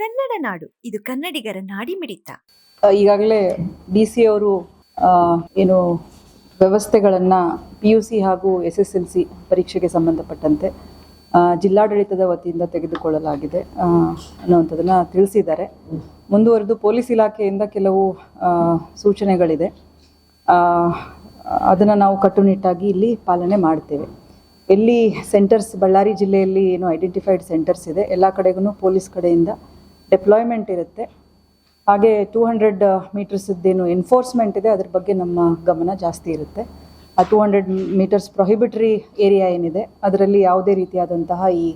ಕನ್ನಡ ನಾಡು. ಇದು ಕನ್ನಡಿಗರ ನಾಡಿಮಿಡಿತ. ಈಗಾಗಲೇ ಡಿ ಸಿ ಅವರು ಏನು ವ್ಯವಸ್ಥೆಗಳನ್ನ ಪಿ ಯು ಸಿ ಹಾಗೂ ಎಸ್ ಎಸ್ ಎಲ್ ಸಿ ಪರೀಕ್ಷೆಗೆ ಸಂಬಂಧಪಟ್ಟಂತೆ ಜಿಲ್ಲಾಡಳಿತದ ವತಿಯಿಂದ ತೆಗೆದುಕೊಳ್ಳಲಾಗಿದೆ ಅನ್ನುವಂಥದ್ದನ್ನು ತಿಳಿಸಿದ್ದಾರೆ. ಮುಂದುವರೆದು ಪೊಲೀಸ್ ಇಲಾಖೆಯಿಂದ ಕೆಲವು ಸೂಚನೆಗಳಿದೆ. ಅದನ್ನು ನಾವು ಕಟ್ಟುನಿಟ್ಟಾಗಿ ಇಲ್ಲಿ ಪಾಲನೆ ಮಾಡ್ತೇವೆ. ಎಲ್ಲಿ ಸೆಂಟರ್ಸ್, ಬಳ್ಳಾರಿ ಜಿಲ್ಲೆಯಲ್ಲಿ ಏನು ಐಡೆಂಟಿಫೈಡ್ ಸೆಂಟರ್ಸ್ ಇದೆ, ಎಲ್ಲ ಕಡೆಗೂ ಪೊಲೀಸ್ ಕಡೆಯಿಂದ ಡೆಪ್ಲಾಯ್ಮೆಂಟ್ ಇರುತ್ತೆ. ಹಾಗೆ ಟೂ ಹಂಡ್ರೆಡ್ ಮೀಟರ್ಸದ್ದೇನು ಎನ್ಫೋರ್ಸ್ಮೆಂಟ್ ಇದೆ, ಅದ್ರ ಬಗ್ಗೆ ನಮ್ಮ ಗಮನ ಜಾಸ್ತಿ ಇರುತ್ತೆ. ಆ two hundred meters prohibitory area ಏನಿದೆ, ಅದರಲ್ಲಿ ಯಾವುದೇ ರೀತಿಯಾದಂತಹ ಈ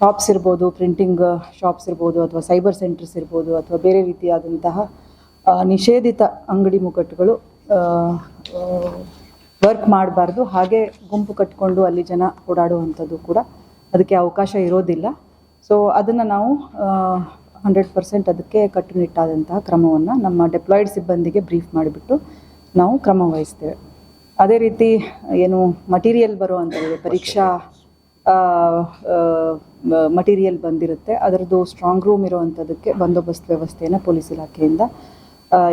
ಶಾಪ್ಸ್ ಇರ್ಬೋದು ಪ್ರಿಂಟಿಂಗ್ ಶಾಪ್ಸ್ ಇರ್ಬೋದು, ಅಥವಾ ಸೈಬರ್ ಸೆಂಟರ್ಸ್ ಇರ್ಬೋದು, ಅಥವಾ ಬೇರೆ ರೀತಿಯಾದಂತಹ ನಿಷೇಧಿತ ಅಂಗಡಿ ಮುಕಟ್ಟುಗಳು ವರ್ಕ್ ಮಾಡಬಾರ್ದು. ಹಾಗೆ ಗುಂಪು ಕಟ್ಟಿಕೊಂಡು ಅಲ್ಲಿ ಜನ ಓಡಾಡುವಂಥದ್ದು ಕೂಡ ಅದಕ್ಕೆ ಅವಕಾಶ ಇರೋದಿಲ್ಲ. ಸೊ ಅದನ್ನು ನಾವು ಹಂಡ್ರೆಡ್ ಪರ್ಸೆಂಟ್ ಅದಕ್ಕೆ ಕಟ್ಟುನಿಟ್ಟಾದಂತಹ ಕ್ರಮವನ್ನು ನಮ್ಮ ಡೆಪ್ಲಾಯ್ಡ್ ಸಿಬ್ಬಂದಿಗೆ ಬ್ರೀಫ್ ಮಾಡಿಬಿಟ್ಟು ನಾವು ಕ್ರಮ ವಹಿಸ್ತೇವೆ. ಅದೇ ರೀತಿ ಏನು ಮಟೀರಿಯಲ್ ಬರುವಂಥದ್ದು ಪರೀಕ್ಷಾ ಮಟೀರಿಯಲ್ ಬಂದಿರುತ್ತೆ. ಅದರದ್ದು ಸ್ಟ್ರಾಂಗ್ ರೂಮ್ ಇರುವಂಥದ್ದಕ್ಕೆ ಬಂದೋಬಸ್ತ್ ವ್ಯವಸ್ಥೆಯನ್ನು ಪೊಲೀಸ್ ಇಲಾಖೆಯಿಂದ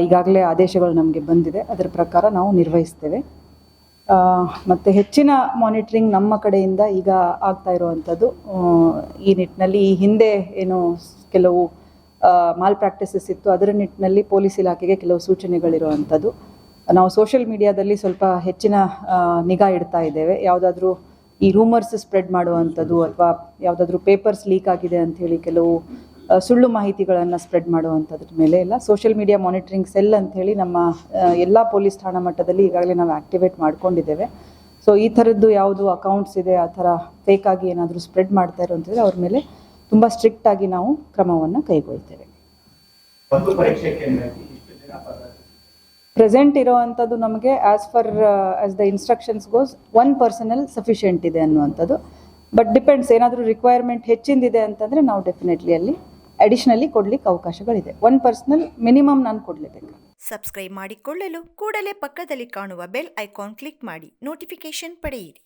ಈಗಾಗಲೇ ಆದೇಶಗಳು ನಮಗೆ ಬಂದಿದೆ. ಅದರ ಪ್ರಕಾರ ನಾವು ನಿರ್ವಹಿಸ್ತೇವೆ. ಮತ್ತೆ ಹೆಚ್ಚಿನ ಮಾನಿಟ್ರಿಂಗ್ ನಮ್ಮ ಕಡೆಯಿಂದ ಈಗ ಆಗ್ತಾ ಇರುವಂಥದ್ದು ಈ ನಿಟ್ಟಿನಲ್ಲಿ ಈ ಹಿಂದೆ ಏನು ಕೆಲವು ಮಾಲ್ ಪ್ರಾಕ್ಟೀಸಸ್ ಇತ್ತು. ಅದರ ನಿಟ್ಟಿನಲ್ಲಿ ಪೊಲೀಸ್ ಇಲಾಖೆಗೆ ಕೆಲವು ಸೂಚನೆಗಳಿರುವಂಥದ್ದು. ನಾವು ಸೋಷಿಯಲ್ ಮೀಡಿಯಾದಲ್ಲಿ ಸ್ವಲ್ಪ ಹೆಚ್ಚಿನ ನಿಗಾ ಇಡ್ತಾ ಇದ್ದೇವೆ. ಯಾವುದಾದ್ರೂ ಈ ರೂಮರ್ಸ್ ಸ್ಪ್ರೆಡ್ ಮಾಡುವಂಥದ್ದು ಅಥವಾ ಯಾವುದಾದ್ರೂ ಪೇಪರ್ಸ್ ಲೀಕ್ ಆಗಿದೆ ಅಂಥೇಳಿ ಕೆಲವು ಸುಳ್ಳು ಮಾಹಿತಿಗಳನ್ನು ಸ್ಪ್ರೆಡ್ ಮಾಡುವಂಥದ್ರ ಮೇಲೆ ಎಲ್ಲ ಸೋಷಿಯಲ್ ಮೀಡಿಯಾ ಮಾನಿಟರಿಂಗ್ ಸೆಲ್ ಅಂಥೇಳಿ ನಮ್ಮ ಎಲ್ಲ ಪೊಲೀಸ್ ಠಾಣಾ ಮಟ್ಟದಲ್ಲಿ ಈಗಾಗಲೇ ನಾವು ಆಕ್ಟಿವೇಟ್ ಮಾಡ್ಕೊಂಡಿದ್ದೇವೆ. ಸೊ ಈ ಥರದ್ದು ಯಾವುದು ಅಕೌಂಟ್ಸ್ ಇದೆ, ಆ ಥರ ಆಗಿ ಏನಾದರೂ ಸ್ಪ್ರೆಡ್ ಮಾಡ್ತಾ ಇರುವಂಥದ್ದು ಅವ್ರ ಮೇಲೆ ತುಂಬ ಸ್ಟ್ರಿಕ್ಟ್ ಆಗಿ ನಾವು ಕ್ರಮವನ್ನು ಕೈಗೊಳ್ತೇವೆ. ಒಂದು ಪರೀಕ್ಷೆ ಕೇಂದ್ರಕ್ಕೆ ಇಷ್ಟು ಪ್ರೆಸೆಂಟ್ ಇರೋವಂಥದ್ದು ನಮಗೆ as far as the instructions goes one personal sufficient ಇದೆ ಅನ್ನುವಂಥದ್ದು. ಬಟ್ ಡಿಪೆಂಡ್ಸ್ ಏನಾದರೂ ರಿಕ್ವೈರ್ಮೆಂಟ್ ಹೆಚ್ಚಿಂದಿದೆ ಅಂತಂದರೆ ನಾವು ಡೆಫಿನೆಟ್ಲಿ ಅಲ್ಲಿ ಅಡಿಷನಲಿ ಕೊಡ್ಲಿಕ್ಕೆ ಅವಕಾಶಗಳಿದೆ. ಒನ್ ಪರ್ಸನಲ್ ಮಿನಿಮಮ್ ನಾನು ಕೊಡಲೇಬೇಕು. ಸಬ್ಸ್ಕ್ರೈಬ್ ಮಾಡಿಕೊಳ್ಳಲು ಕೂಡಲೇ ಪಕ್ಕದಲ್ಲಿ ಕಾಣುವ ಬೆಲ್ ಐಕಾನ್ ಕ್ಲಿಕ್ ಮಾಡಿ ನೋಟಿಫಿಕೇಶನ್ ಪಡೆಯಿರಿ.